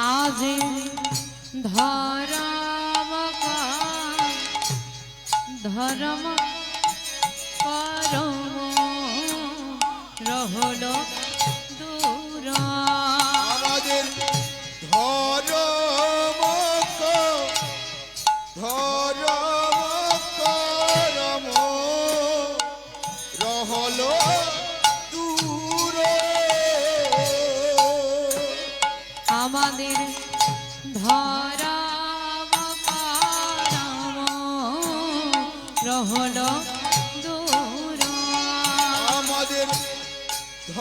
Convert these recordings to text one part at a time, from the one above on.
আজ ধরম ধরম করম রহল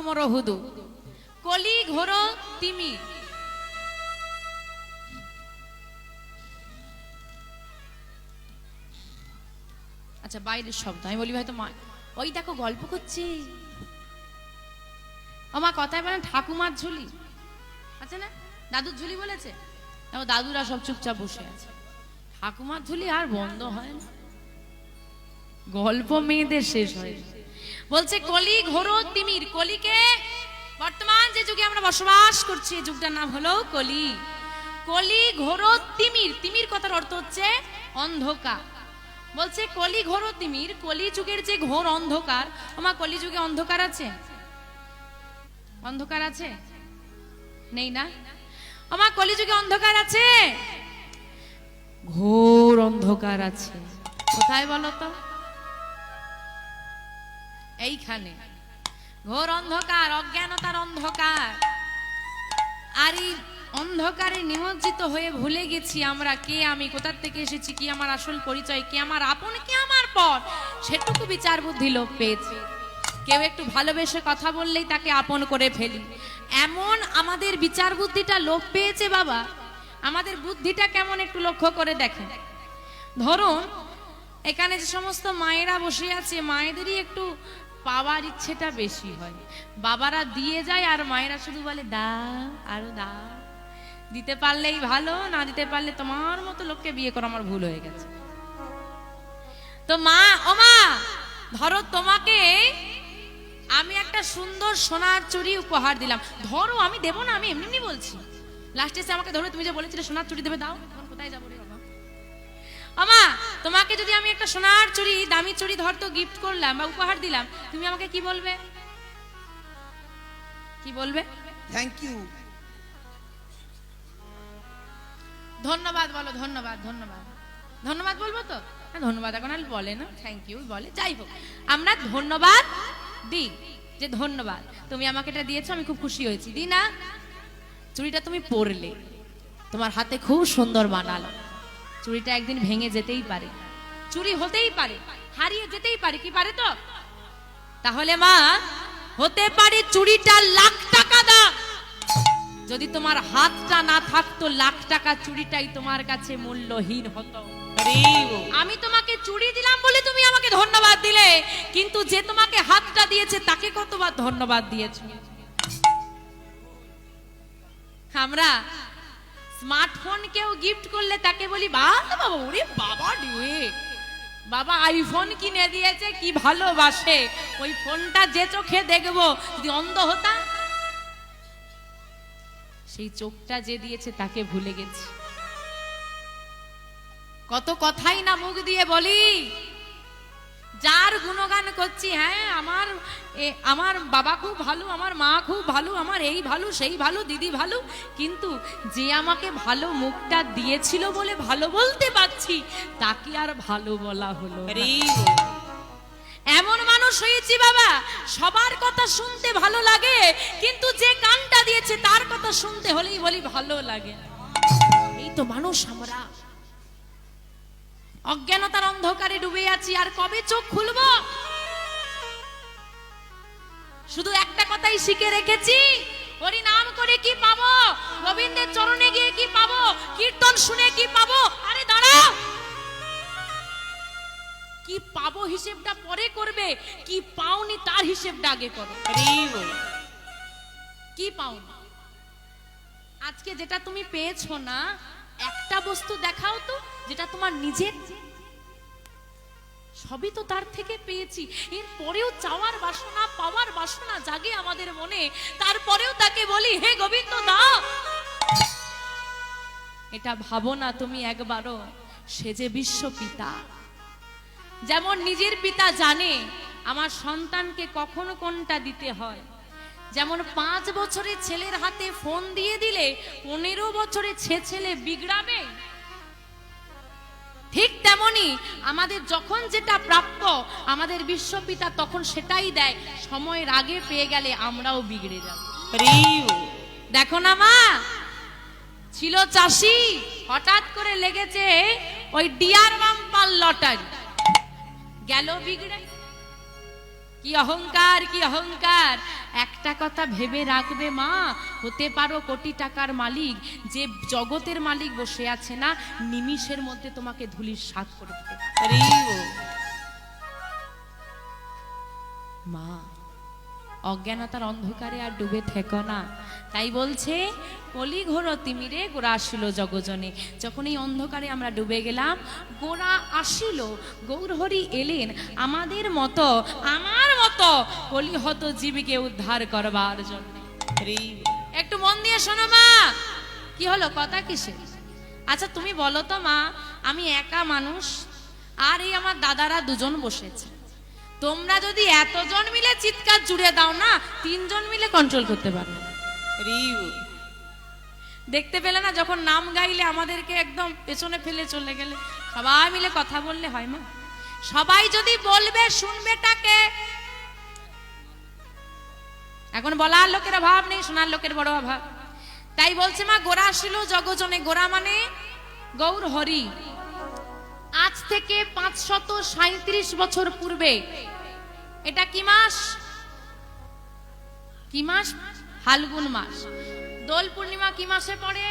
করম রহুদু কলি ঘোর তিমি। আচ্ছা বাইরের শব্দ। আমি বলি হয়তো মা, ওই দেখো গল্প করছি। আমার কথায় বলেন ঠাকুমার ঝুলি। আছে না? দাদুর ঝুলি বলেছে? দেখো, দাদুরা সব চুপচাপ বসে আছে। ঠাকুমার ঝুলি আর বন্ধ হয় না। গল্প মেয়েদের শেষ হয়। বলছে কলি ঘোর তিমির। কলিকে বর্তমান যে যুগে আমরা বসবাস করছি এই যুগটার নাম হলো কলি। কলি ঘোর তিমির। তিমির কথার অর্থ হচ্ছে অন্ধকার। বলছে কলি ঘোর তিমির কলি যুগের যে ঘোর অন্ধকার। আমার কলি যুগে অন্ধকার আছে? অন্ধকার আছে? নেই না? আমার কলি যুগে অন্ধকার আছে? ঘোর অন্ধকার আছে। কোথায় বলো তো? এইখানে। ঘোর অন্ধকার, অজ্ঞানতার অন্ধকার। আর এই অন্ধকারে নিমজ্জিত হয়ে ভুলে গেছি আমরা কে আমি, কোথার থেকে এসেছি, কি আমার আসল পরিচয়, কে আমার আপন, কে আমার পর? সেটুকু বিচার বুদ্ধি লোপ পেয়েছে। কেউ একটু ভালোবেসে কথা বললেই তাকে আপন করে ফেলি। এমন আমাদের বিচার বুদ্ধিটা লোপ পেয়েছে বাবা। আমাদের বুদ্ধিটা কেমন একটু লক্ষ্য করে দেখেন। ধরুন, এখানে যে সমস্ত মায়েরা বসে আছে, মায়েদেরই একটু পাওয়ার ইচ্ছেটা বেশি হয়। বাবারা দিয়ে যায় আর মায়েরা শুধু বলে, দা, আরও দা। দিতে পারলেই ভালো, না দিতে পারলে তোমার মতো লোককে বিয়ে করা আমার ভুল হয়ে গেছে। তো মা, ও মা, ধরো তোমাকে আমি একটা সুন্দর সোনার চুরি উপহার দিলাম। ধরো, আমি দেবো না, আমি এমনি বলছি। লাস্টে এসে আমাকে ধরো তুমি যে বলেছিলে সোনার চুরি দেবে, দাও কোথায় যাব রে? আমা তোমাকে যদি আমি একটা সোনার চুড়ি দামি চুড়ি ধরতো গিফট করলাম বা উপহার দিলাম তুমি আমাকে কি বলবে? কি বলবে? থ্যাংক ইউ ধন্যবাদ বলো ধন্যবাদ ধন্যবাদ। ধন্যবাদ বলব তো? হ্যাঁ ধন্যবাদ এখন আর বলে না। থ্যাংক ইউ বলে। যাই হোক আমরা ধন্যবাদ দিই যে ধন্যবাদ। তুমি আমাকে এটা দিয়েছ আমি খুব খুশি হয়েছি। দি না চুড়িটা তুমি পরলে। তোমার হাতে খুব সুন্দর মানালো চুড়িটা একদিন ভেঙে যেতেই পারে। চুরি হতেই পারে হারিয়ে যেতেই পারে কি পারে তো? তাহলে মা হতে পারে চুরিটা লাখ টাকা দাম। যদি তোমার হাতটা না থাকতো লাখ টাকা চুরিটাই তোমার কাছে মূল্যহীন হতো। আমি তোমাকে চুরি দিলাম বলে তুমি আমাকে ধন্যবাদ দিলে কিন্তু যে তোমাকে হাতটা দিয়েছে তাকে কতবার ধন্যবাদ দিয়েছ? আমরা স্মার্টফোন কেউ গিফট করলে তাকে বলি, বাবা বাবা, ওরে বাবা রে। বাবা আইফোন কিনে দিয়েছে, কি ভালোবাসে। ওই ফোনটা যে চোখে দেখব, যদি অন্ধ হতাম? সেই চোখটা যে দিয়েছে, তাকে ভুলে গেছি। কত কথাই না মুখ দিয়ে বলি যার গুণগান করছি হ্যাঁ আমার আমার বাবা খুব ভালো আমার মা খুব ভালো আমার এই ভালো সেই ভালো দিদি ভালো কিন্তু যে আমাকে ভালো মুখটা দিয়েছিল বলে ভালো বলতে পারছি তাকে আর ভালো বলা হলো। এমন মানুষ হয়েছি বাবা সবার কথা শুনতে ভালো লাগে কিন্তু যে কানটা দিয়েছে তার কথা শুনতে হলেই বলি ভালো লাগে এই তো মানুষ আমরা। অজ্ঞানতার অন্ধকারে ডুবে আছি আর কবে চোখ খুলবো? শুধু একটা কথাই শিখে রেখেছি হরি নাম করে কি পাবো? গোবিন্দের চরণে গিয়ে কি পাবো? কীর্তন শুনে কি পাবো? আরে দাঁড়াও! কি পাবো হিসেবটা পরে করবে? কি পাওনি তার হিসেবটা আগে করো। কি পাওনি? আজকে যেটা তুমি পেয়েছ না একটা বস্তু দেখাও তো, যেটা তোমার নিজের। সবই তো তার থেকে পেয়েছি। এর পরেও চাওয়ার বাসনা, পাওয়ার বাসনা জাগে আমাদের মনে। তারপরেও তাকে বলি, হে গোবিন্দ দাও এটা ভাবো না তুমি একবারও, সে যে বিশ্ব পিতা। যেমন নিজের পিতা জানে, আমার সন্তানকে কখন কোনটা দিতে হয়। যেমন পাঁচ বছরের ছেলের হাতে ফোন দিয়ে দিলে পনেরো বছরের ছে ছেলে বিগড়াবে। ঠিক তেমনি আমাদের যখন যেটা প্রাপ্য আমাদের বিশ্বপিতা তখন সেটাই দেয় সময়ের আগে পেয়ে গেলে আমরাও বিগড়ে যাব। দেখো না মা ছিল চাষি হঠাৎ করে লেগেছে ওই ডিয়ার বাম্পার লটারি। গেল বিগড়ে। কি অহংকার কি অহংকার একটা কথা ভেবে রাখবে মা হতে পারো কোটি টাকার মালিক যে জগতের মালিক বসে আছে না নিমিষের মধ্যে তোমাকে ধুলির সাত করে দিতে। মা অজ্ঞানতার অন্ধকারে আর ডুবে থেকো না। তাই বলছে কলি ঘোর তিমিরে গোড়া আসিল জগজনে। যখন এই অন্ধকারে আমরা ডুবে গেলাম গোড়া আসিল। গৌরহরি এলেন আমাদের মতো আমার মতো কলিহত জীবকে উদ্ধার করবার জন্য। একটু মন দিয়ে শোনো মা। কি হলো কথা কিসে আচ্ছা তুমি বলো তো মা আমি একা মানুষ আর এই আমার দাদারা দুজন বসেছে। তোমরা যদি এতজন মিলে চিৎকার জুড়ে দাও না তিনজন মিলে কন্ট্রোল করতে পারবে। দেখতে পেলে না যখন নাম গাইলে আমাদেরকে একদম পেছনে ফেলে চলে গেলে সবাই মিলে কথা বললে হয় মা সবাই যদি বলবে শুনবে টাকে এখন বলার লোকের অভাব নেই শোনার লোকের বড় অভাব। তাই বলছে মা গোড়া ছিল জগজনে গোড়া মানে গৌর হরি। আজ থেকে পাঁচশত সাঁত্রিশ বছর পূর্বে। এটা কি মাস? কি মাস? ফাল্গুন মাস। দোল পূর্ণিমা কি মাসে পড়ে?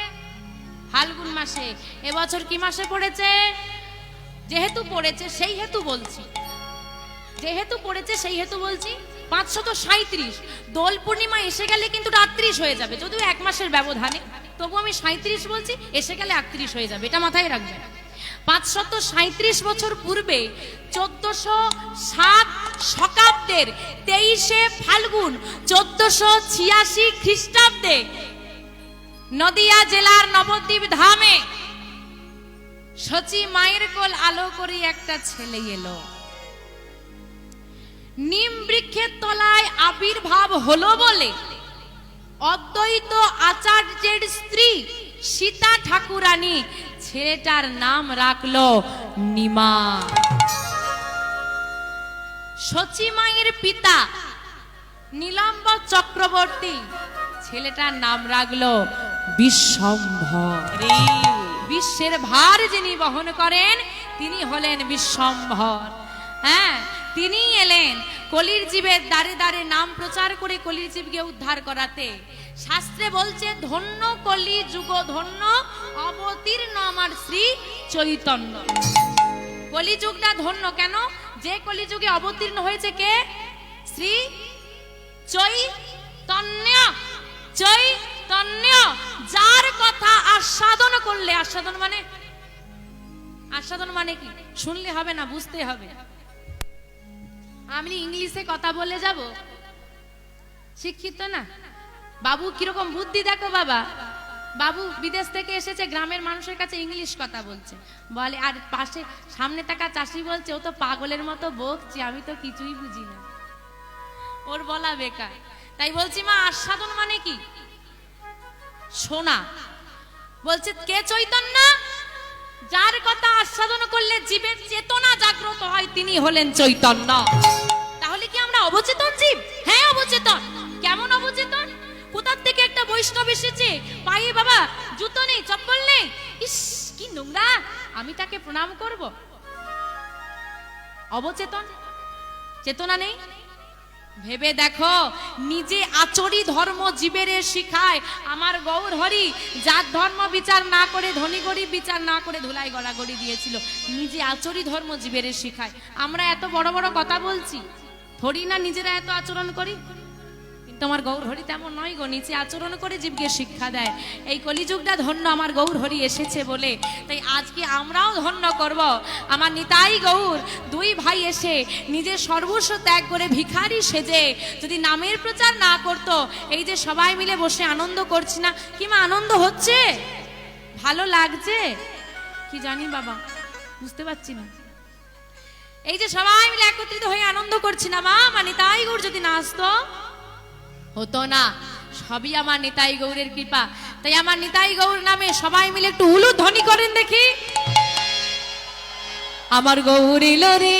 ফাল্গুন মাসে। এবছর কি মাসে পড়েছে? যেহেতু পড়েছে, সেই হেতু বলছি। যেহেতু পড়েছে, সেই হেতু বলছি, পাঁচশত সাঁত্রিশ দোল পূর্ণিমা এসে গেলে কিন্তু আটত্রিশ হয়ে যাবে, যদিও এক মাসের ব্যবধানে। তবু আমি সাঁত্রিশ বলছি, এসে গেলে আটত্রিশ হয়ে যাবে, এটা মাথায় রাখবেন। পাঁচশত সাঁত্রিশ বছর পূর্বে চোদ্দশো সাত শকাব্দের তেইশে ফাল্গুন চোদ্দশো ছিয়াশি খ্রিস্টাব্দে নদিয়া জেলার নবদ্বীপ ধামে সচি মায়ের কোল আলো করে একটা ছেলে এলো। নিম বৃক্ষের তলায় আবির্ভাব হলো বলে অদ্বৈত আচার্যের স্ত্রী সীতা ঠাকুরানী ছেলেটার নাম রাখল নিমা। সচি মায়ের পিতা নীলাম্বর চক্রবর্তী, ছেলেটার নাম রাখল বিশ্বম্ভর। বিশ্বের ভার যিনি বহন করেন, তিনি হলেন বিশ্বম্ভর। হ্যাঁ তিনি এলেন কলির জীবের দাঁড়ে দাঁড়ে নাম প্রচার করে কলির জীবকে উদ্ধার করাতে। শাস্ত্রে বলছে, ধন্য কলি যুগ ধন্য, অবতীর্ণ আমার শ্রী চৈতন্য। কলিযুগটা ধন্য কেন? যে কলিযুগে অবতীর্ণ হয়েছে কে? শ্রী চৈতন্য। চৈতন্য, যার কথা আস্বাদন করলে, আস্বাদন মানে আস্বাদন মানে কি? শুনলে হবে না, বুঝতে হবে। আমি ইংলিশে কথা বলে যাব। শিক্ষিত না? বাবু, কীরকম বুদ্ধি দেখো বাবা। বাবু বিদেশ থেকে এসেছে, গ্রামের মানুষের কাছে ইংলিশ কথা বলছে। বলে, আর পাশে, সামনে থাকা চাষি বলছে, ও তো পাগলের মতো বকছে, আমি তো কিছুই বুঝি না। ওর বলা বেকার। তাই বলছি, মা, আস্বাদন মানে কি? শোনা বলছে, কে চৈতন্য? যার কথা আস্বাদন করলে জীবের চেতনা জাগ্রত হয়, তিনি হলেন চৈতন্য। তাহলে কি আমরা অবচেতন জীব? হ্যাঁ অবচেতন। কেমন অবচেতন? কোথার থেকে একটা বৈষ্ণব এসেছে? পায়ে বাবা, জুতো নেই, চপ্পল নেই? ইস, কি নোংরা। আমি তাকে প্রণাম করব। অবচেতন? চেতনা নেই? ভেবে দেখো, নিজে আচরি ধর্ম জীবের শিখায়। আমার গৌর হরি, যার ধর্ম বিচার না করে, ধনী গরিব বিচার না করে ধুলাই গড়াগড়ি দিয়েছিল, নিজে আচরি ধর্ম জীবের শিখায়। আমরা এত বড় বড় কথা বলছি, থরি না নিজেরা এত আচরণ করি? কিন্তু আমার গৌর হরি তেমন নয় গো, নিচে আচরণ করে জীবকে শিক্ষা দেয়। এই কলিযুগটা ধন্য আমার গৌর হরি এসেছে বলে। তাই আজকে আমরাও ধন্য করব। আমার নিতাই গৌর, দুই ভাই এসে নিজের সর্বস্ব ত্যাগ করে ভিখারি সেজে, যদি নামের প্রচার না করত, এই যে সবাই মিলে বসে আনন্দ করছি না কিংবা আনন্দ হচ্ছে? ভালো লাগছে? কি জানি বাবা, বুঝতে পারছি না। এই যে সবাই মিলে একত্রিত হয়ে আনন্দ করছি না মা মানে তাই গৌর যদি না আসতো হতো না। সবই আমার নিতাই গৌরের কৃপা। তাই আমার নিতাই গৌর নামে সবাই মিলে একটু উলু ধ্বনি করেন দেখি। আমার গৌর এলো রে।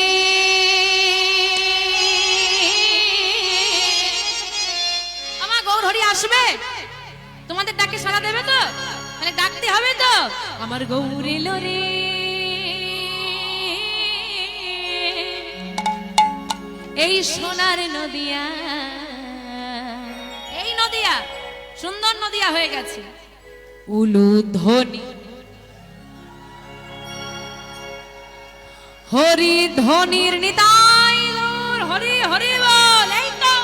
আমার গৌর হরি আসবে? তোমাদের ডাকে সাড়া দেবে তো? তাহলে ডাকতে হবে তো? আমার গৌর রে। এই সোনার নদিয়া নদিয়া সুন্দর নদিয়া হয়ে গেছে। উলু ধ্বনি হরি ধ্বনির নিতাই হরি হরি বল এই তো।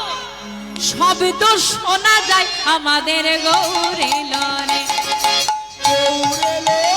শব্দ শোনা যায় আমাদের গৌরী লরে গৌরে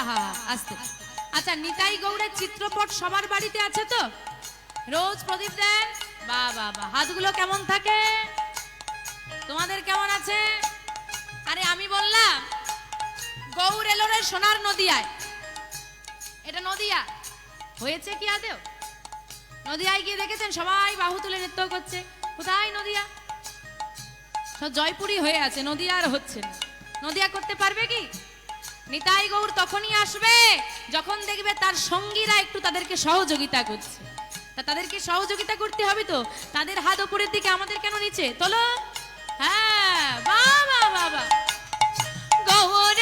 আহা, আস্তে। আচ্ছা নিতাই গৌড়ের চিত্রপট সবার বাড়িতে আছে তো? রোজ প্রদীপ দেন বা বা বা, হাতগুলো কেমন থাকে? গৌর এলোরে সোনার নদিয়ায়। এটা নদিয়া? হয়েছে কি আদেও নদিয়ায় গিয়ে দেখেছেন? সবাই বাহু তুলে নৃত্য করছে। কোথায় নদিয়া? সব জয়পুরি হয়ে আছে, নদিয়া আর হচ্ছে নদিয়া করতে পারবে কি? নিতাই গৌর তখনই আসবে যখন দেখবে তার সঙ্গীরা একটু তাদেরকে সহযোগিতা করছে। তা তাদেরকে সহযোগিতা করতে হবে তো? তাদের হাত উপরের দিকে আমাদের কেন নিচে? তোলো। হ্যাঁ বাবা বাবা গৌর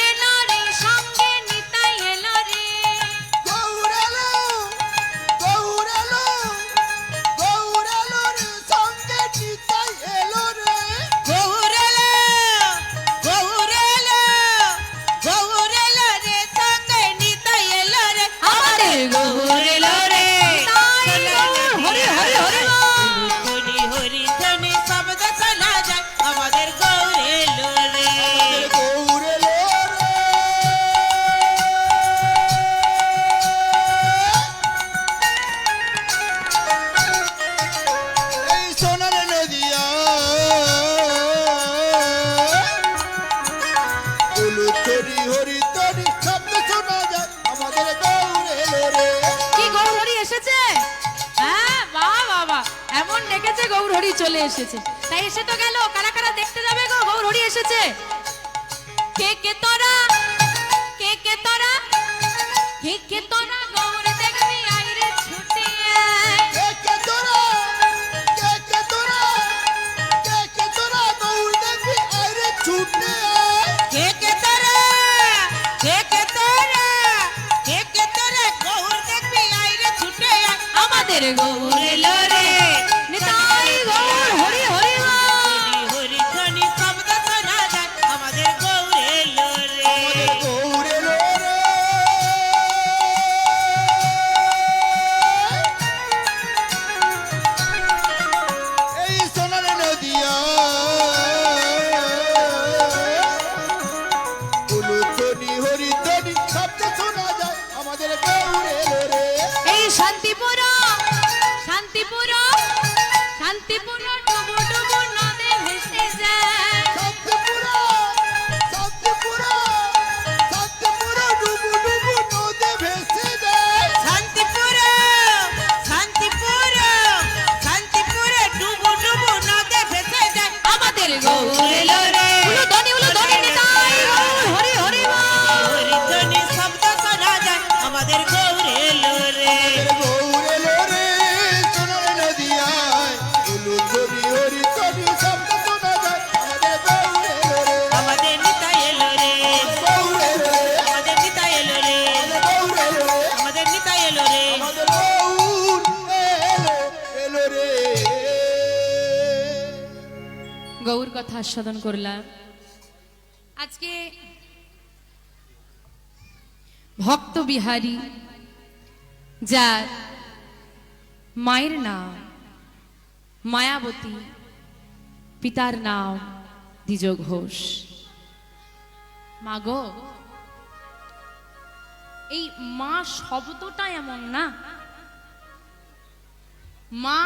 গৌর কথা আস্বাদন করলাম। আজকে ভক্ত বিহারী, যার মায়ের নাম মায়াবতী, পিতার নাম দ্বিজ ঘোষ। মাগো, এই মা শব্দটা এমন না? মা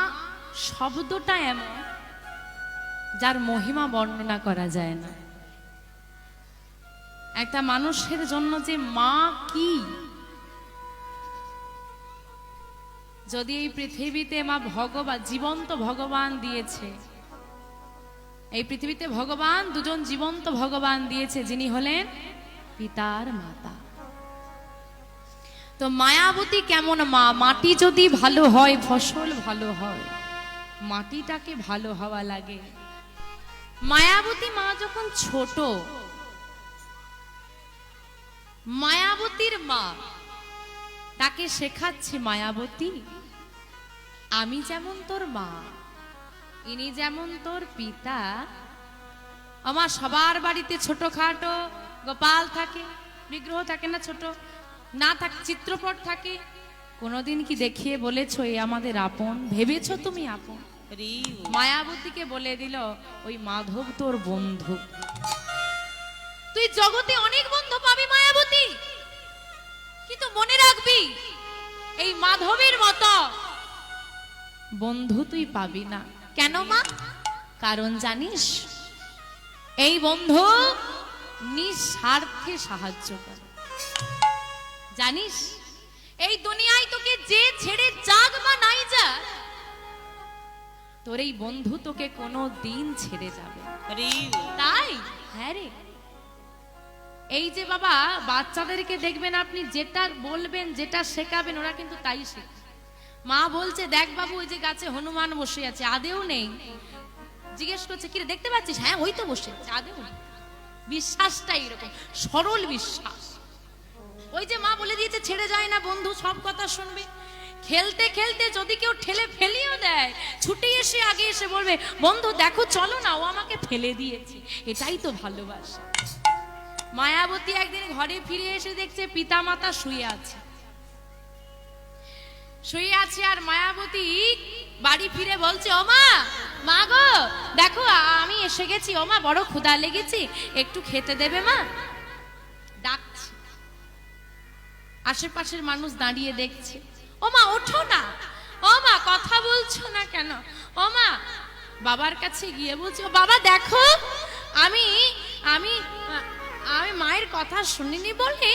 শব্দটা এমন যার মহিমা বর্ণনা করা যায় না। একটা মানুষের জন্য যে মা কি? যদি এই পৃথিবীতে মা ভগবান জীবন্ত ভগবান দিয়েছে, এই পৃথিবীতে ভগবান দুজন জীবন্ত ভগবান দিয়েছে, যিনি হলেন পিতার মাতা। তো মায়াবতী কেমন মা? মাটি যদি ভালো হয়, ফসল ভালো হয়, মাটিটাকে ভালো হওয়া লাগে। মায়াবতী মা যখন ছোট, মায়াবতীর মা তাকে শেখাচ্ছে, মায়াবতী, আমি যেমন তোর মা, ইনি যেমন তোর পিতা, আমার সবার বাড়িতে ছোটখাটো গোপাল থাকে, বিগ্রহ থাকে না ছোট, না থাকে, চিত্রপট থাকে। কোনোদিন কি দেখিয়ে বলেছ এ আমাদের আপন? ভেবেছ তুমি আপন? মায়াবতীকে বলে দিল ওই মাধব তোর বন্ধু। তুই জগতে অনেক বন্ধু পাবি মায়াবতী। কিন্তু মনে রাখবি এই মাধবের মতো বন্ধু তুই পাবি না। কেন মা? কারণ জানিস এই বন্ধু নিঃস্বার্থে সাহায্য করে। জানিস এই দুনিয়ায় তোকে যে ছেড়ে যাক বা নাই যা তোর এই বন্ধু তোকে কোনো দিন ছেড়ে যাবে। তাই? হ্যাঁ রে। এই যে বাবা বাচ্চাদেরকে দেখবেন আপনি যেটা বলবেন যেটা শেখাবেন ওরা কিন্তু তাই শেখে। মা বলছে দেখ বাবু ওই যে গাছে হনুমান বসে আছে আদেও নেই। জিজ্ঞেস করছে কিরে দেখতে পাচ্ছিস? হ্যাঁ ওই তো বসে আছে আদেও নেই। বিশ্বাসটা এরকম সরল বিশ্বাস। ওই যে মা বলে দিয়েছে ছেড়ে যায় না বন্ধু সব কথা শুনবে। খেলতে খেলতে যদি কেউ ঠেলে ফেলিও দেয়, ছুটে এসে আগে এসে বলবে, বন্ধু, দেখো, চলো না, ও আমাকে ফেলে দিয়েছে। এটাই তো ভালোবাসা। মায়াবতী একদিন ঘরে ফিরে এসে দেখছে পিতা মাতা শুয়ে আছে। শুয়ে আছে আর মায়াবতী বাড়ি ফিরে বলছে, ও মা মা গো, দেখো, আমি এসে গেছি, ও মা, বড় ক্ষুধা লেগেছি, একটু খেতে দেবে মা? ডাকছে। আশেপাশের মানুষ দাঁড়িয়ে দেখছে। ও মা ওঠো না। ও মা কথা বলছো না কেন? ও মা বাবার কাছে গিয়ে বলছে বাবা, দেখো, আমি আমি আমি মায়ের কথা শুনিনি বলে,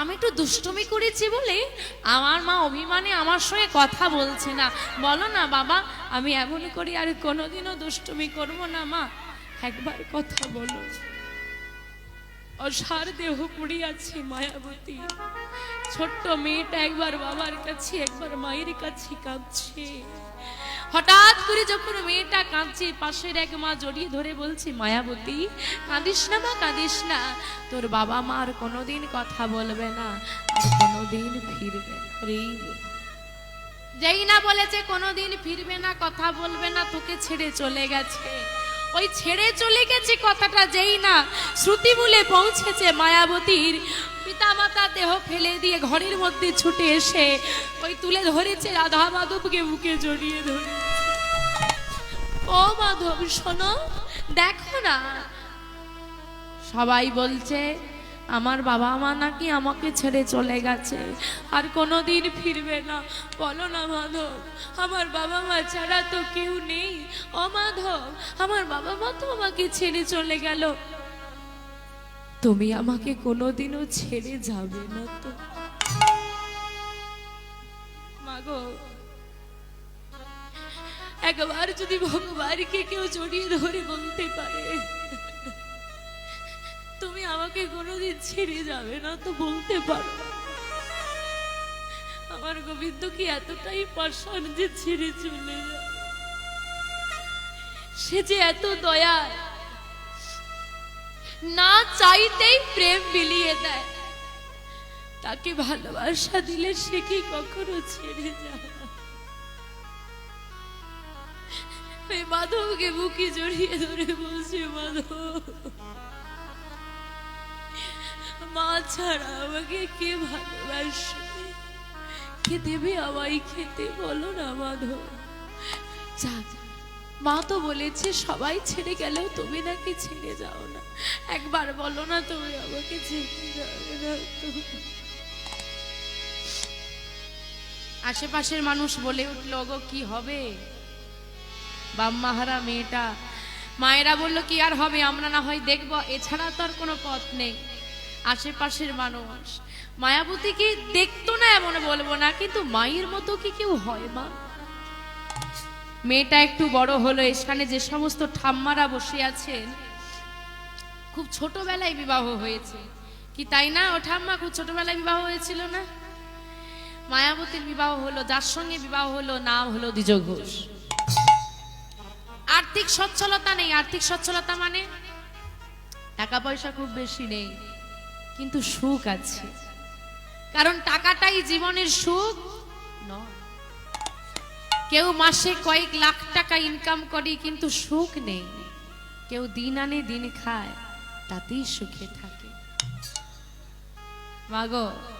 আমি একটু দুষ্টুমি করেছি বলে আমার মা অভিমানে আমার সঙ্গে কথা বলছে না। বলো না বাবা, আমি এমন করি আর কোনোদিনও দুষ্টুমি করব না মা। একবার কথা বলো। অসার দেহ পড়িয়াছে মায়াবতী। ছোট্ট মেয়েটা একবার বাবার কাছে, একবার মায়ের কাছে কাঁদছে। হঠাৎ করে যখন মেয়েটা কাঁদছে, পাশের এক মা জড়িয়ে ধরে বলছে, মায়াবতী, কাঁদিস না মা, কাঁদিস না। তোর বাবা মা আর কোনোদিন কথা বলবে না কোনোদিন ফিরবে না যেই না বলেছে, কোনোদিন ফিরবে না, কথা বলবে না, তোকে ছেড়ে চলে গেছে। ওই ছেড়ে চলে গেছে কথাটা যেই না। শ্রুতিমূলে পৌঁছেছে মায়াবতীর। পিতামাতা দেহ ফেলে দিয়ে ঘরের মধ্যে ছুটে এসে ওই তুলে ধরেছে রাধা মাধবকে বুকে জড়িয়ে ধরে। ও মাধব, শোনো, দেখো না। সবাই বলছে আমার বাবা মা নাকি আমাকে ছেড়ে চলে গেছে। আর কোনোদিন ফিরবে না। বলো না, মাধব, আমার বাবা মা ছাড়া তো কেউ নেই। ও, মাধব, আমার বাবা মা তো আমাকে ছেড়ে চলে গেল। তুমি আমাকে কোনোদিনও ছেড়ে যাবে না তো। মাগো, একবার যদি ভগবানকে কেউ জড়িয়ে ধরে বলতে পারে তুমি আমাকে কোনোদিন ছেড়ে যাবে না তো বলতে পারো। আমার গোবিন্দ কি এতটাই পাষাণ যে ছেড়ে চলে যায়? সে যে এত দয়া, না চাইতেই প্রেম বিলিয়ে দেয়। তাকে ভালোবাসা দিলে সে কি কখনো ছেড়ে যায়? মাধবকে বুকে জড়িয়ে ধরে বলছে, মাধব। মা ছাড়া আমাকে কে ভালোবাসবে? কে দেবে আমায়, খেতে বলো না মাধব। যাক মা তো বলেছে সবাই ছেড়ে গেলেও তুমি নাকি ছেড়ে যাও না। একবার বলো না তুমি আমাকে ছেড়ে যাবে না আশেপাশের মানুষ বলে উঠল গো কি হবে? বাম্মাহারা মেয়েটা, মায়েরা বলল, কি আর হবে? আমরা না হয় দেখব। এছাড়া তো আর কোনো পথ নেই। আশেপাশের মানুষ। মায়াবতীকে দেখতো না এমন বলব না, কিন্তু মায়ের মতো কি কেউ হয়, মা? মেয়েটা একটু বড় হলো এখানে যে সমস্ত ঠাম্মারা বসে আছেন, খুব ছোটবেলায় বিবাহ হয়েছে। কি তাই না? ও ঠাম্মা খুব ছোটবেলায় বিবাহ হয়েছিল না? মায়াবতীর বিবাহ হলো, যার সঙ্গে বিবাহ হলো, নাম হলো দ্বিজ ঘোষ আর্থিক সচ্ছলতা নেই। আর্থিক সচ্ছলতা মানে টাকা পয়সা খুব বেশি নেই। কিন্তু সুখ আছে। কারণ টাকাটাই জীবনের সুখ নয়। কেউ মাসে কয়েক লাখ টাকা ইনকাম করে কিন্তু সুখ নেই। কেউ দিন আনে, দিন খায়, তাতেই সুখে থাকে। মাগো